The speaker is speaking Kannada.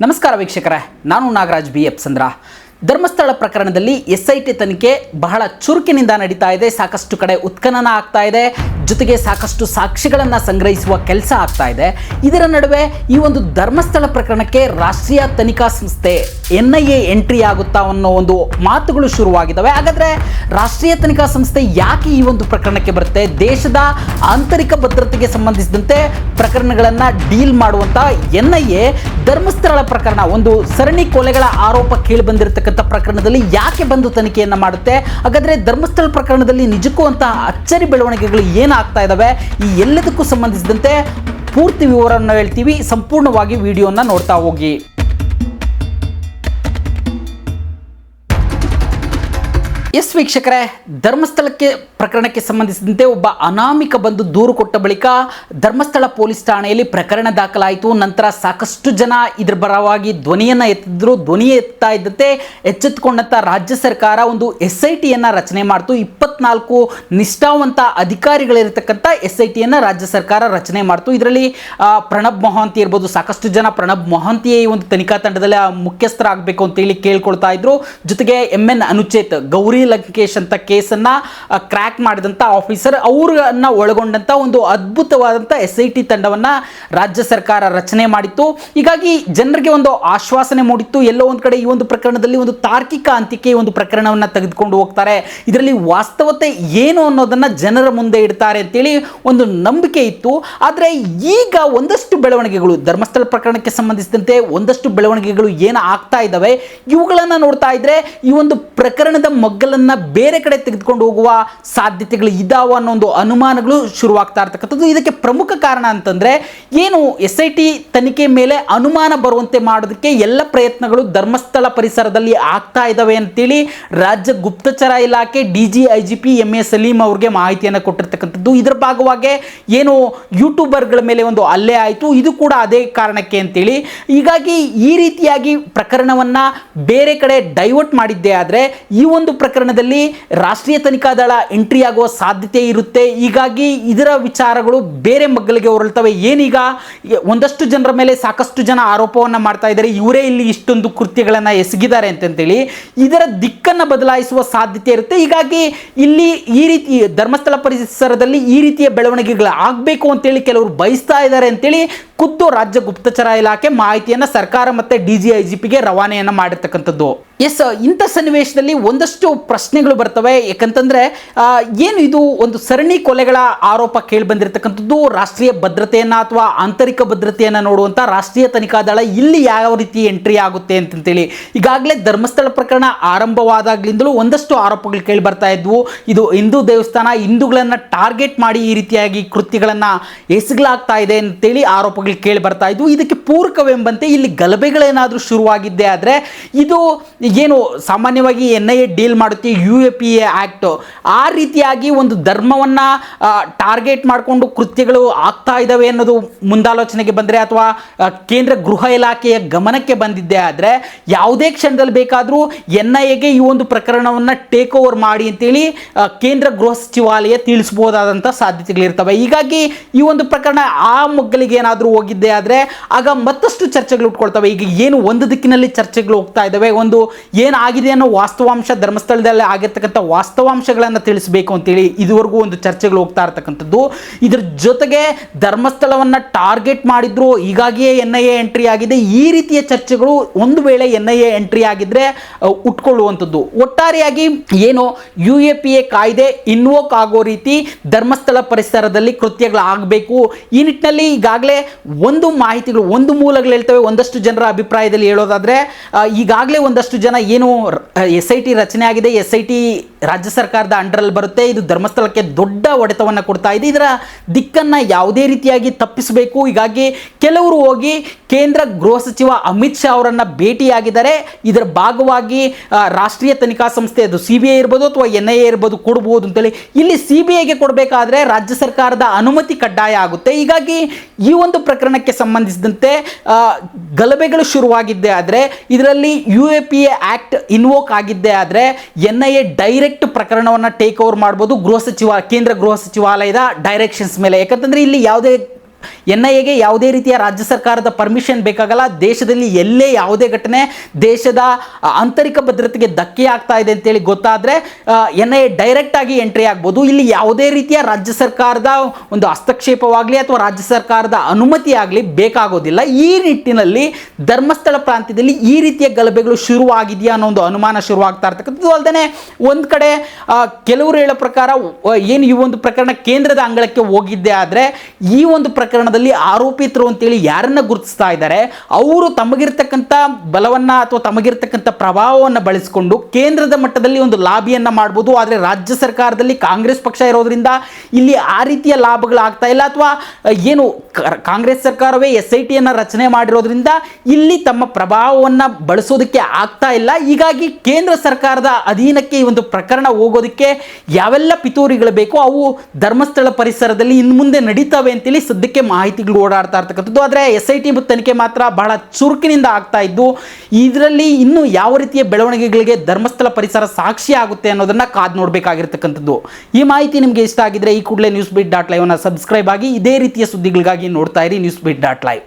ನಮಸ್ಕಾರ ವೀಕ್ಷಕರೇ ನಾನು ನಾಗರಾಜ್ ಬಿ ಎಪ್ಸಂದ್ರ ಧರ್ಮಸ್ಥಳ ಪ್ರಕರಣದಲ್ಲಿ ಎಸ್ ಐ ಟಿ ತನಿಖೆ ಬಹಳ ಚುರುಕಿನಿಂದ ನಡೀತಾ ಇದೆ. ಸಾಕಷ್ಟು ಕಡೆ ಉತ್ಖನನ ಆಗ್ತಾ ಇದೆ. ಜೊತೆಗೆ ಸಾಕಷ್ಟು ಸಾಕ್ಷಿಗಳನ್ನು ಸಂಗ್ರಹಿಸುವ ಕೆಲಸ ಆಗ್ತಾ ಇದೆ. ಇದರ ನಡುವೆ ಈ ಒಂದು ಧರ್ಮಸ್ಥಳ ಪ್ರಕರಣಕ್ಕೆ ರಾಷ್ಟ್ರೀಯ ತನಿಖಾ ಸಂಸ್ಥೆ ಎನ್ ಐ ಎ ಎಂಟ್ರಿ ಆಗುತ್ತಾ ಅನ್ನೋ ಒಂದು ಮಾತುಗಳು ಶುರುವಾಗಿದ್ದಾವೆ. ಹಾಗಾದ್ರೆ ರಾಷ್ಟ್ರೀಯ ತನಿಖಾ ಸಂಸ್ಥೆ ಯಾಕೆ ಈ ಒಂದು ಪ್ರಕರಣಕ್ಕೆ ಬರುತ್ತೆ? ದೇಶದ ಆಂತರಿಕ ಭದ್ರತೆಗೆ ಸಂಬಂಧಿಸಿದಂತೆ ಪ್ರಕರಣಗಳನ್ನು ಡೀಲ್ ಮಾಡುವಂತ ಎನ್ ಐ ಎ ಧರ್ಮಸ್ಥಳ ಪ್ರಕರಣ ಒಂದು ಸರಣಿ ಕೊಲೆಗಳ ಆರೋಪ ಕೇಳಿ ಬಂದಿರತಕ್ಕಂಥ ಪ್ರಕರಣದಲ್ಲಿ ಯಾಕೆ ಬಂದು ತನಿಖೆಯನ್ನು ಮಾಡುತ್ತೆ? ಹಾಗಾದ್ರೆ ಧರ್ಮಸ್ಥಳ ಪ್ರಕರಣದಲ್ಲಿ ನಿಜಕ್ಕೂ ಅಂತ ಅಚ್ಚರಿ ಬೆಳವಣಿಗೆಗಳು ಏನಾಗ್ತಾ ಇದ್ದಾವೆ ಈ ಎಲ್ಲದಕ್ಕೂ ಸಂಬಂಧಿಸಿದಂತೆ ಪೂರ್ತಿ ವಿವರವನ್ನು ಹೇಳ್ತೀವಿ. ಸಂಪೂರ್ಣವಾಗಿ ವಿಡಿಯೋನ ನೋಡ್ತಾ ಹೋಗಿ. ಎಸ್ ವೀಕ್ಷಕರೇ, ಧರ್ಮಸ್ಥಳಕ್ಕೆ ಪ್ರಕರಣಕ್ಕೆ ಸಂಬಂಧಿಸಿದಂತೆ ಒಬ್ಬ ಅನಾಮಿಕ ಬಂದು ದೂರು ಕೊಟ್ಟ ಬಳಿಕ ಧರ್ಮಸ್ಥಳ ಪೊಲೀಸ್ ಠಾಣೆಯಲ್ಲಿ ಪ್ರಕರಣ ದಾಖಲಾಯಿತು. ನಂತರ ಸಾಕಷ್ಟು ಜನ ಇದರ ಪರವಾಗಿ ಧ್ವನಿಯನ್ನು ಎತ್ತಿದ್ರು. ಧ್ವನಿ ಎತ್ತಾ ಇದ್ದಂತೆ ಎಚ್ಚೆತ್ತುಕೊಂಡಂಥ ರಾಜ್ಯ ಸರ್ಕಾರ ಒಂದು ಎಸ್ ಐ ಟಿಯನ್ನು ರಚನೆ ಮಾಡಿತು. ಇಪ್ಪತ್ನಾಲ್ಕು ನಿಷ್ಠಾವಂತ ಅಧಿಕಾರಿಗಳಿರತಕ್ಕಂಥ ಎಸ್ ಐ ಟಿಯನ್ನು ರಾಜ್ಯ ಸರ್ಕಾರ ರಚನೆ ಮಾಡಿತು. ಇದರಲ್ಲಿ ಪ್ರಣಬ್ ಮೊಹಾಂತಿ ಇರ್ಬೋದು, ಸಾಕಷ್ಟು ಜನ ಪ್ರಣಬ್ ಮೊಹಾಂತಿಯೇ ಈ ಒಂದು ತನಿಖಾ ತಂಡದಲ್ಲಿ ಮುಖ್ಯಸ್ಥರಾಗಬೇಕು ಅಂತೇಳಿ ಕೇಳ್ಕೊಳ್ತಾ ಇದ್ರು. ಜೊತೆಗೆ ಎಂ ಎನ್ ಅನುಚೇತ್ ಗೌರಿ ಲಂಕೇಶ್ ಅಂತ ಕೇಸನ್ನ ಕ್ರ್ಯಾಕ್ ಮಾಡಿದಂಥ ಆಫೀಸರ್ ಅವ್ರನ್ನ ಒಳಗೊಂಡಂಥ ಒಂದು ಅದ್ಭುತವಾದಂಥ ಎಸ್ ಐ ಟಿ ತಂಡವನ್ನ ರಾಜ್ಯ ಸರ್ಕಾರ ರಚನೆ ಮಾಡಿತ್ತು. ಹೀಗಾಗಿ ಜನರಿಗೆ ಒಂದು ಆಶ್ವಾಸನೆ ಮೂಡಿತ್ತು. ಎಲ್ಲೋ ಒಂದು ಕಡೆ ಈ ಒಂದು ಪ್ರಕರಣದಲ್ಲಿ ಒಂದು ತಾರ್ಕಿಕ ಅಂತ್ಯಕ್ಕೆ ಒಂದು ಪ್ರಕರಣವನ್ನ ತೆಗೆದುಕೊಂಡು ಹೋಗ್ತಾರೆ. ಇದರಲ್ಲಿ ವಾಸ್ತವತೆ ಏನು ಅನ್ನೋದನ್ನ ಜನರ ಮುಂದೆ ಇಡ್ತಾರೆ ಅಂತೇಳಿ ಒಂದು ನಂಬಿಕೆ ಇತ್ತು. ಆದರೆ ಈಗ ಒಂದಷ್ಟು ಬೆಳವಣಿಗೆಗಳು ಧರ್ಮಸ್ಥಳ ಪ್ರಕರಣಕ್ಕೆ ಸಂಬಂಧಿಸಿದಂತೆ ಒಂದಷ್ಟು ಬೆಳವಣಿಗೆಗಳು ಏನು ಆಗ್ತಾ ಇದ್ದಾವೆ, ಇವುಗಳನ್ನು ನೋಡ್ತಾ ಇದ್ರೆ ಈ ಒಂದು ಪ್ರಕರಣದ ಮಗ್ಗಲನ್ನ ಬೇರೆ ಕಡೆ ತೆಗೆದುಕೊಂಡು ಹೋಗುವ ಸಾಧ್ಯತೆಗಳು ಇದಾವ ಅನ್ನೋ ಒಂದು ಅನುಮಾನಗಳು ಶುರುವಾಗ್ತಾ ಇರ್ತಕ್ಕಂಥದ್ದು. ಇದಕ್ಕೆ ಪ್ರಮುಖ ಕಾರಣ ಅಂತಂದ್ರೆ, ಏನು ಎಸ್ ಐ ತನಿಖೆ ಮೇಲೆ ಅನುಮಾನ ಬರುವಂತೆ ಮಾಡೋದಕ್ಕೆ ಎಲ್ಲ ಪ್ರಯತ್ನಗಳು ಧರ್ಮಸ್ಥಳ ಪರಿಸರದಲ್ಲಿ ಆಗ್ತಾ ಇದ್ದಾವೆ ಅಂತೇಳಿ ರಾಜ್ಯ ಗುಪ್ತಚರ ಇಲಾಖೆ D G I G P M A Saleem ಅವ್ರಿಗೆ ಮಾಹಿತಿಯನ್ನು ಕೊಟ್ಟಿರ್ತಕ್ಕಂಥದ್ದು. ಇದರ ಭಾಗವಾಗಿ ಏನು ಯೂಟ್ಯೂಬರ್ಗಳ ಮೇಲೆ ಒಂದು ಅಲ್ಲೆ ಆಯಿತು. ಇದು ಕೂಡ ಅದೇ ಕಾರಣಕ್ಕೆ ಅಂತೇಳಿ. ಹೀಗಾಗಿ ಈ ರೀತಿಯಾಗಿ ಪ್ರಕರಣವನ್ನ ಬೇರೆ ಕಡೆ ಡೈವರ್ಟ್ ಮಾಡಿದ್ದೇ ಆದರೆ, ಈ ಒಂದು ಪ್ರಕರಣದಲ್ಲಿ ರಾಷ್ಟ್ರೀಯ ತನಿಖಾ ದಳ ಎಂಟ್ರಿ ಆಗುವ ಸಾಧ್ಯತೆ ಇರುತ್ತೆ. ಹೀಗಾಗಿ ಇದರ ವಿಚಾರಗಳು ಬೇರೆ ಮಗ್ಗಲಿಗೆ ಹೊರಳ್ತವೆ. ಏನೀಗ ಒಂದಷ್ಟು ಜನರ ಮೇಲೆ ಸಾಕಷ್ಟು ಜನ ಆರೋಪವನ್ನು ಮಾಡ್ತಾ ಇದ್ದಾರೆ. ಇವರೇ ಇಲ್ಲಿ ಇಷ್ಟೊಂದು ಕೃತ್ಯಗಳನ್ನು ಎಸಗಿದ್ದಾರೆ ಅಂತಂತೇಳಿ ಇದರ ದಿಕ್ಕನ್ನು ಬದಲಾಯಿಸುವ ಸಾಧ್ಯತೆ ಇರುತ್ತೆ. ಹೀಗಾಗಿ ಇಲ್ಲಿ ಈ ರೀತಿ ಧರ್ಮಸ್ಥಳ ಪರಿಸರದಲ್ಲಿ ಈ ರೀತಿಯ ಬೆಳವಣಿಗೆಗಳು ಆಗಬೇಕು ಅಂತೇಳಿ ಕೆಲವರು ಬಯಸ್ತಾ ಇದ್ದಾರೆ ಅಂತೇಳಿ ಖುದ್ದು ರಾಜ್ಯ ಗುಪ್ತಚರ ಇಲಾಖೆ ಮಾಹಿತಿಯನ್ನು ಸರ್ಕಾರ ಮತ್ತು ಡಿ ಜಿ ಐ ಜಿ ಪಿಗೆ ರವಾನೆಯನ್ನು ಮಾಡಿರ್ತಕ್ಕಂಥದ್ದು. ಎಸ್ ಇಂಥ ಸನ್ನಿವೇಶದಲ್ಲಿ ಒಂದಷ್ಟು ಪ್ರಶ್ನೆಗಳು ಬರ್ತವೆ. ಯಾಕಂತಂದ್ರೆ ಏನು ಇದು ಒಂದು ಸರಣಿ ಕೊಲೆಗಳ ಆರೋಪ ಕೇಳಿ ಬಂದಿರತಕ್ಕಂಥದ್ದು ರಾಷ್ಟ್ರೀಯ ಭದ್ರತೆಯನ್ನ ಅಥವಾ ಆಂತರಿಕ ಭದ್ರತೆಯನ್ನ ನೋಡುವಂತ ರಾಷ್ಟ್ರೀಯ ತನಿಖಾ ದಳ ಇಲ್ಲಿ ಯಾವ ರೀತಿ ಎಂಟ್ರಿ ಆಗುತ್ತೆ ಅಂತಂತೇಳಿ. ಈಗಾಗಲೇ ಧರ್ಮಸ್ಥಳ ಪ್ರಕರಣ ಆರಂಭವಾದಾಗ್ಲಿಂದಲೂ ಒಂದಷ್ಟು ಆರೋಪಗಳು ಕೇಳಿ ಬರ್ತಾ ಇದ್ವು. ಇದು ಹಿಂದೂ ದೇವಸ್ಥಾನ, ಹಿಂದೂಗಳನ್ನ ಟಾರ್ಗೆಟ್ ಮಾಡಿ ಈ ರೀತಿಯಾಗಿ ಕೃತ್ಯಗಳನ್ನ ಎಸಗಲಾಗ್ತಾ ಇದೆ ಅಂತೇಳಿ ಆರೋಪಗಳು ಕೇಳಿ ಬರ್ತಾ ಇದ್ವು. ಇದಕ್ಕೆ ಪೂರಕವೆಂಬಂತೆ ಇಲ್ಲಿ ಗಲಭೆಗಳೇನಾದರೂ ಶುರುವಾಗಿದ್ದೆ ಆದರೆ ಇದು ಏನು ಸಾಮಾನ್ಯವಾಗಿ ಎನ್ ಐ ಎ ಡೀಲ್ ಮಾಡುತ್ತೆ, U A P A act ಆ ರೀತಿಯಾಗಿ ಒಂದು ಧರ್ಮವನ್ನು ಟಾರ್ಗೆಟ್ ಮಾಡಿಕೊಂಡು ಕೃತ್ಯಗಳು ಆಗ್ತಾ ಇದ್ದಾವೆ ಅನ್ನೋದು ಮುಂದಾಲೋಚನೆಗೆ ಬಂದರೆ ಅಥವಾ ಕೇಂದ್ರ ಗೃಹ ಇಲಾಖೆಯ ಗಮನಕ್ಕೆ ಬಂದಿದ್ದೆ ಆದರೆ ಯಾವುದೇ ಕ್ಷಣದಲ್ಲಿ ಬೇಕಾದರೂ ಎನ್ ಐ ಎಗೆ ಈ ಒಂದು ಪ್ರಕರಣವನ್ನು ಟೇಕ್ ಓವರ್ ಮಾಡಿ ಅಂತೇಳಿ ಕೇಂದ್ರ ಗೃಹ ಸಚಿವಾಲಯ ತಿಳಿಸಬಹುದಾದಂಥ ಸಾಧ್ಯತೆಗಳಿರ್ತವೆ. ಹೀಗಾಗಿ ಈ ಒಂದು ಪ್ರಕರಣ ಆ ಮಗ್ಗಲಿಗೆ ಏನಾದರೂ ಹೋಗಿದ್ದೆ ಆದರೆ, ಆಗ ಮತ್ತಷ್ಟು ಚರ್ಚೆಗಳು ಉಟ್ಕೊಳ್ತವೆ. ಈಗ ಏನು ಒಂದು ದಿಕ್ಕಿನಲ್ಲಿ ಚರ್ಚೆಗಳು ಹೋಗ್ತಾ ಇದ್ದಾವೆ ಒಂದು ಏನಾಗಿದೆ ಅನ್ನೋ ವಾಸ್ತವಾಂಶ ಧರ್ಮಸ್ಥಳದಲ್ಲಿ ಆಗಿರ್ತಕ್ಕಂಥ ವಾಸ್ತವಾಂಶಗಳನ್ನು ತಿಳಿಸಬೇಕು ಅಂತೇಳಿ ಇದುವರೆಗೂ ಒಂದು ಚರ್ಚೆಗಳು ಹೋಗ್ತಾ ಇರ್ತಕ್ಕಂಥದ್ದು. ಇದ್ರ ಜೊತೆಗೆ ಧರ್ಮಸ್ಥಳವನ್ನು ಟಾರ್ಗೆಟ್ ಮಾಡಿದ್ರು, ಈಗಾಗಿಯೇ ಎನ್ ಐ ಎ ಎಂಟ್ರಿ ಆಗಿದೆ. ಈ ರೀತಿಯ ಚರ್ಚೆಗಳು ಒಂದು ವೇಳೆ ಎನ್ ಐ ಎ ಎಂಟ್ರಿ ಆಗಿದ್ರೆ ಉಟ್ಕೊಳ್ಳುವಂಥದ್ದು. ಒಟ್ಟಾರೆಯಾಗಿ ಏನು ಯು ಎ ಪಿ ಎ ಕಾಯ್ದೆ ಇನ್ವೋಕ್ ಆಗೋ ರೀತಿ ಧರ್ಮಸ್ಥಳ ಪರಿಸರದಲ್ಲಿ ಕೃತ್ಯಗಳು ಆಗಬೇಕು ಈ ನಿಟ್ಟಿನಲ್ಲಿ ಈಗಾಗಲೇ ಒಂದು ಮಾಹಿತಿಗಳು, ಒಂದು ಮೂಲಗಳು ಹೇಳ್ತವೆ, ಒಂದಷ್ಟು ಜನರ ಅಭಿಪ್ರಾಯದಲ್ಲಿ ಹೇಳೋದಾದ್ರೆ ಈಗಾಗಲೇ ಒಂದಷ್ಟು ಜನ ಏನು ಎಸ್ ಐ ಟಿ ರಚನೆ ಆಗಿದೆ, ಎಸ್ ಐ ಟಿ ರಾಜ್ಯ ಸರ್ಕಾರದ ಅಂಡರಲ್ಲಿ ಬರುತ್ತೆ. ಇದು ಧರ್ಮಸ್ಥಳಕ್ಕೆ ದೊಡ್ಡ ಒಡೆತವನ್ನು ಕೊಡ್ತಾ ಇದೆ. ಇದರ ದಿಕ್ಕನ್ನು ಯಾವುದೇ ರೀತಿಯಾಗಿ ತಪ್ಪಿಸಬೇಕು. ಹೀಗಾಗಿ ಕೆಲವರು ಹೋಗಿ ಕೇಂದ್ರ ಗೃಹ ಸಚಿವ ಅಮಿತ್ ಶಾ ಅವರನ್ನು ಭೇಟಿಯಾಗಿದ್ದಾರೆ. ಇದರ ಭಾಗವಾಗಿ ರಾಷ್ಟ್ರೀಯ ತನಿಖಾ ಸಂಸ್ಥೆ, ಅದು ಸಿ ಬಿ ಐ ಇರ್ಬೋದು ಅಥವಾ ಎನ್ ಐ ಎ ಇರ್ಬೋದು, ಕೊಡ್ಬೋದು ಅಂತೇಳಿ ಇಲ್ಲಿ ಸಿ ಬಿ ಐಗೆ ಕೊಡಬೇಕಾದ್ರೆ ರಾಜ್ಯ ಸರ್ಕಾರದ ಅನುಮತಿ ಕಡ್ಡಾಯ ಆಗುತ್ತೆ. ಹೀಗಾಗಿ ಈ ಒಂದು ಪ್ರಕರಣಕ್ಕೆ ಸಂಬಂಧಿಸಿದಂತೆ ಗಲಭೆಗಳು ಶುರುವಾಗಿದ್ದೇ ಆದರೆ, ಇದರಲ್ಲಿ U A P A act invoke ಆಗಿದ್ದೇ ಆದರೆ, ಎನ್ ಐ ಎ ಡೈರೆಕ್ಟ್ ಪ್ರಕರಣವನ್ನು ಟೇಕ್ ಓವರ್ ಮಾಡ್ಬೋದು. ಗೃಹ ಸಚಿವ ಕೇಂದ್ರ ಗೃಹ ಸಚಿವಾಲಯದ ಡೈರೆಕ್ಷನ್ಸ್ ಮೇಲೆ. ಯಾಕಂತಂದರೆ ಇಲ್ಲಿ ಯಾವುದೇ ಎನ್ ಐ ಎಗೆ ಯಾವುದೇ ರೀತಿಯ ರಾಜ್ಯ ಸರ್ಕಾರದ ಪರ್ಮಿಷನ್ ಬೇಕಾಗಲ್ಲ. ದೇಶದಲ್ಲಿ ಎಲ್ಲೇ ಯಾವುದೇ ಘಟನೆ ದೇಶದ ಆಂತರಿಕ ಭದ್ರತೆಗೆ ಧಕ್ಕೆ ಆಗ್ತಾ ಇದೆ ಅಂತೇಳಿ ಗೊತ್ತಾದರೆ ಎನ್ ಐ ಎ ಡೈರೆಕ್ಟ್ ಆಗಿ ಎಂಟ್ರಿ ಆಗ್ಬೋದು. ಇಲ್ಲಿ ಯಾವುದೇ ರೀತಿಯ ರಾಜ್ಯ ಸರ್ಕಾರದ ಒಂದು ಹಸ್ತಕ್ಷೇಪವಾಗಲಿ ಅಥವಾ ರಾಜ್ಯ ಸರ್ಕಾರದ ಅನುಮತಿ ಆಗಲಿ ಬೇಕಾಗೋದಿಲ್ಲ. ಈ ನಿಟ್ಟಿನಲ್ಲಿ ಧರ್ಮಸ್ಥಳ ಪ್ರಾಂತ್ಯದಲ್ಲಿ ಈ ರೀತಿಯ ಗಲಭೆಗಳು ಶುರುವಾಗಿದೆಯಾ ಅನ್ನೋ ಒಂದು ಅನುಮಾನ ಶುರುವಾಗ್ತಾ ಇರ್ತಕ್ಕಂಥದ್ದು. ಅಲ್ಲದೆ ಒಂದು ಕಡೆ ಕೆಲವರು ಹೇಳೋ ಪ್ರಕಾರ ಏನು ಈ ಒಂದು ಪ್ರಕರಣ ಕೇಂದ್ರದ ಅಂಗಳಕ್ಕೆ ಹೋಗಿದ್ದೆ ಆದರೆ, ಈ ಒಂದು ಪ್ರಕರಣದಲ್ಲಿ ಆರೋಪಿತರು ಅಂತೇಳಿ ಯಾರನ್ನ ಗುರುತಿಸ್ತಾ ಇದ್ದಾರೆ, ಅವರು ತಮಗಿರ್ತಕ್ಕಂಥ ಬಲವನ್ನ ಅಥವಾ ತಮಗಿರ್ತಕ್ಕಂಥ ಪ್ರಭಾವವನ್ನು ಬಳಸಿಕೊಂಡು ಕೇಂದ್ರದ ಮಟ್ಟದಲ್ಲಿ ಒಂದು ಲಾಬಿಯನ್ನ ಮಾಡ್ಬೋದು. ಆದರೆ ರಾಜ್ಯ ಸರ್ಕಾರದಲ್ಲಿ ಕಾಂಗ್ರೆಸ್ ಪಕ್ಷ ಇರೋದ್ರಿಂದ ಇಲ್ಲಿ ಆ ರೀತಿಯ ಲಾಭಗಳಾಗ್ತಾ ಇಲ್ಲ. ಅಥವಾ ಏನು ಕಾಂಗ್ರೆಸ್ ಸರ್ಕಾರವೇ ಎಸ್ ಐ ಟಿಯನ್ನು ರಚನೆ ಮಾಡಿರೋದ್ರಿಂದ ಇಲ್ಲಿ ತಮ್ಮ ಪ್ರಭಾವವನ್ನು ಬಳಸೋದಕ್ಕೆ ಆಗ್ತಾ ಇಲ್ಲ. ಹೀಗಾಗಿ ಕೇಂದ್ರ ಸರ್ಕಾರದ ಅಧೀನಕ್ಕೆ ಈ ಒಂದು ಪ್ರಕರಣ ಹೋಗೋದಕ್ಕೆ ಯಾವೆಲ್ಲ ಪಿತೂರಿಗಳು ಬೇಕೋ ಅವು ಧರ್ಮಸ್ಥಳ ಪರಿಸರದಲ್ಲಿ ಇನ್ನು ಮುಂದೆ ನಡೀತವೆ ಅಂತೇಳಿ ಸದ್ಯಕ್ಕೆ ಮಾಹಿತಿಗಳು ಓಡಾಡ್ತಾ ಇರ್ತಕ್ಕಂಥದ್ದು. ಆದರೆ ಎಸ್ ಐ ಟಿ ತನಿಖೆ ಮಾತ್ರ ಬಹಳ ಚುರುಕಿನಿಂದ ಆಗ್ತಾ ಇದ್ದು, ಇದರಲ್ಲಿ ಇನ್ನೂ ಯಾವ ರೀತಿಯ ಬೆಳವಣಿಗೆಗಳಿಗೆ ಧರ್ಮಸ್ಥಳ ಪರಿಸರ ಸಾಕ್ಷಿ ಆಗುತ್ತೆ ಅನ್ನೋದನ್ನು ಕಾದು ನೋಡಬೇಕಾಗಿರ್ತಕ್ಕಂಥದ್ದು. ಈ ಮಾಹಿತಿ ನಿಮಗೆ ಇಷ್ಟ ಆಗಿದ್ರೆ ಈ ಕೂಡಲೇ ನ್ಯೂಸ್ ಬೀಟ್ ಡಾಟ್ ಲೈವ್ನ ಸಬ್ಸ್ಕ್ರೈಬ್ ಆಗಿ, ಇದೇ ರೀತಿಯ ಸುದ್ದಿಗಳಿಗಾಗಿ ನೋಡ್ತಾ ಇರಿ ನ್ಯೂಸ್ ಬೀಟ್ ಡಾಟ್ ಲೈವ್